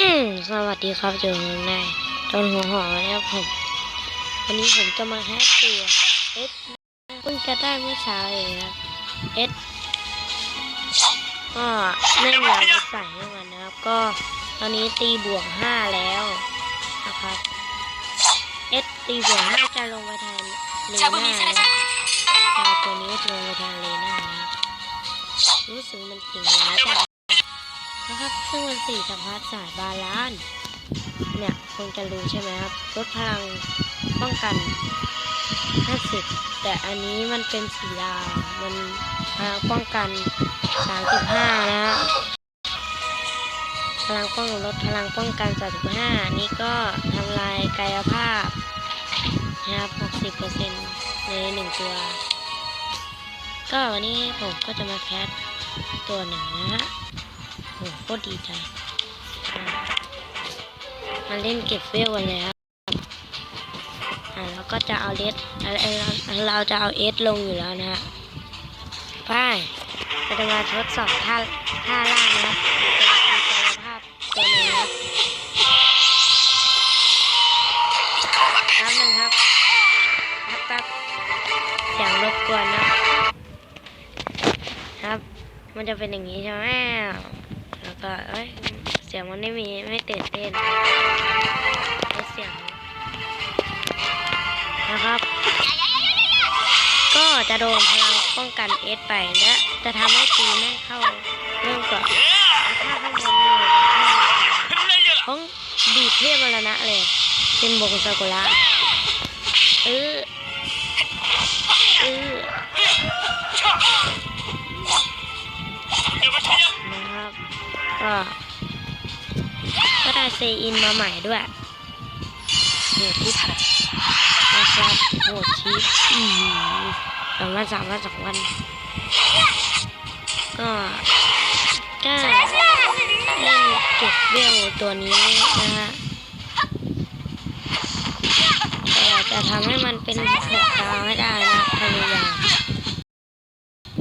สวัสดีครับเจอเมืองในตอนหัวหอนะครับผม วันนี้ผมจะมาแฮกตัวเอสเพิ่งจะได้เมื่อเช้าเองครับเอสก็เล่นยาวิสัยให้มันนะครับ ก็ตอนนี้ตีบวกห้าแล้วนะครับเอสตีบวกห้าจะลงไปแทนเลน่านะครับดาวตัวนี้จะลงไปแทนเลน่านะรู้สึกมันเก่งแล้วจัง นะครับ ซึ่งมันสีสัมผัสสายบาลานเนี่ยคงจะรู้ใช่ไหมครับลดพลังป้องกัน 50 แต่อันนี้มันเป็นสีดาวมันพลังป้องกัน 35 นะฮะพลังป้องลดพลังป้องกัน 35นนี้ก็ทำลายกายภาพนะครับ 60%ในหนึ่งตัว ก็วันนี้ผมก็จะมาแคสตัวหนึ่งนะฮะ หโคตรดีใจอะมาเล่นเก็บเวลกันเลยครับอ่าแล้วก็จะเอาเลสเราจะเอาเอสลงอยู่แล้วนะฮะไปเราจะมาทดสอบท่าท่าล่างนะครับเป็นภาพตัวนึงนะครับแป๊บหนึงครับแป๊บแป๊บเสียงรบกวนนะครับ มันจะเป็นอย่างนี้ใช่ไหม แล้วก็เอ้ยเสียงมันไม่มีไม่ตื่นเต้นไม่เสียงนะครับ ก็จะโดนพลังป้องกันเอสไปและจะทำให้ตีไม่เข้าเริ่มก่อนแล้วถ้าข้างบนนี่ห้องบีบเทพมรณะเลย เป็นบงซากุระ ก็ก็ได้เซอินมาใหม่ด้วยโหดทิปนะครับโหดทิปอืมสองวันสามวันสองวัน ก็ก็เล่นเก็บเวลตัวนี้นะฮะแต่จะทำให้มันเป็นหกดาวให้ได้นะพยายาม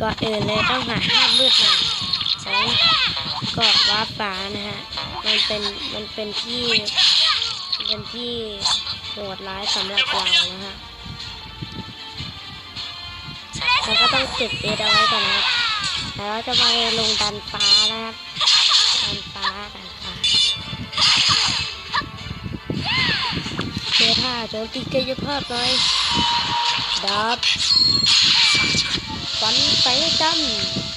ก่อนอื่นเลยต้องหาภามืดมาใช้ กาะว้าฟ้านะฮะ มันเป็นมันเป็นที่เป็นที่โหดร้ายสำหรับเรานะฮะเราก็ต้องเก็บเอสเอาไว้ก่อนนะครับแล้วเราจะไปลงดันฟ้านะครับดันฟ้าดันฟ้าเจท่าโจมตีกายภาพหน่อยดับฟันไฟจันเห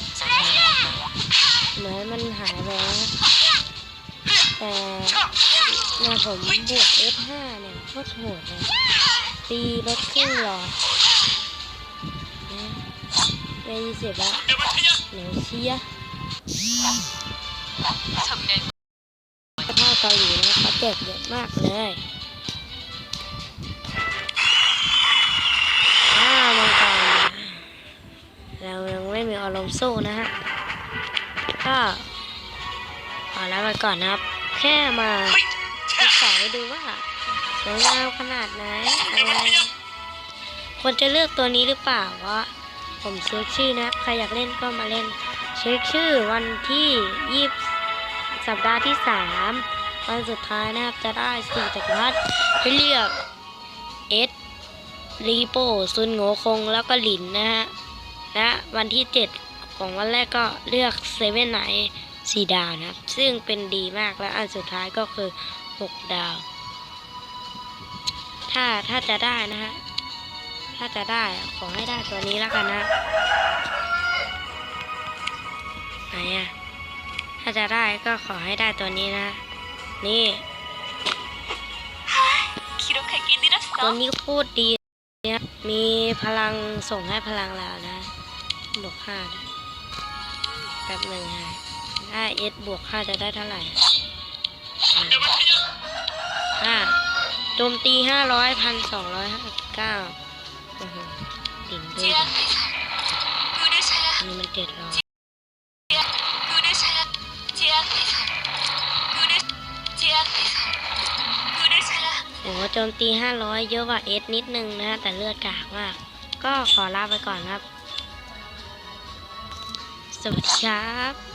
เนี่ยผมบวก F5 เนี่ยโคตรโหดเลยตีลดครึ่งหลอดนะไปยี่สิบแล้วเหนียวเชียถ้าเกาหลีนะเขาแจกเยอะมากเลยอ้าวมังกรเรายังไม่มีอารมณ์สู้นะฮะ ก็ขอลาไปก่อนนะครับ แค่มา ศึกษาไปดูว่าสวยงามขนาดไหนอะไรควรจะเลือกตัวนี้หรือเปล่าวะผมเช็คชื่อนะครับใครอยากเล่นก็มาเล่น เช็คชื่อวันที่ยี่สัปดาห์ที่สามวันสุดท้ายนะครับจะได้สี่จักรพรรดิให้เลือกเอสรีโปซุนโงคงแล้วก็หลินนะฮะและวันที่เจ็ดของวันแรกก็เลือกเซเว่นไนสีดาวนะครับ ซึ่งเป็นดีมากและอันสุดท้ายก็คือ หกดาว ถ้าถ้าจะได้นะฮะ ถ้าจะได้ขอให้ได้ตัวนี้แล้วกันนะ ไหนอะถ้าจะได้ก็ขอให้ได้ตัวนี้นะ นี่ตัวนี้พูดดีเนี่ยมีพลังส่งให้พลังแล้วนะบวกห้าแป๊บหนึ่งฮะถ้าเอสบวกห้าจะได้เท่าไหร่ อ่าโจมตีห้าร้อยพันสองร้อยห้าสิบเก้าติ่งด้วยนี่มันเจ็ดร้อยโอ้โจมตีห้าร้อยเยอะกว่าเอสนิดนึงนะ แต่เลือดกากมาก ก็ขอลาไปก่อนครับ สวัสดีครับ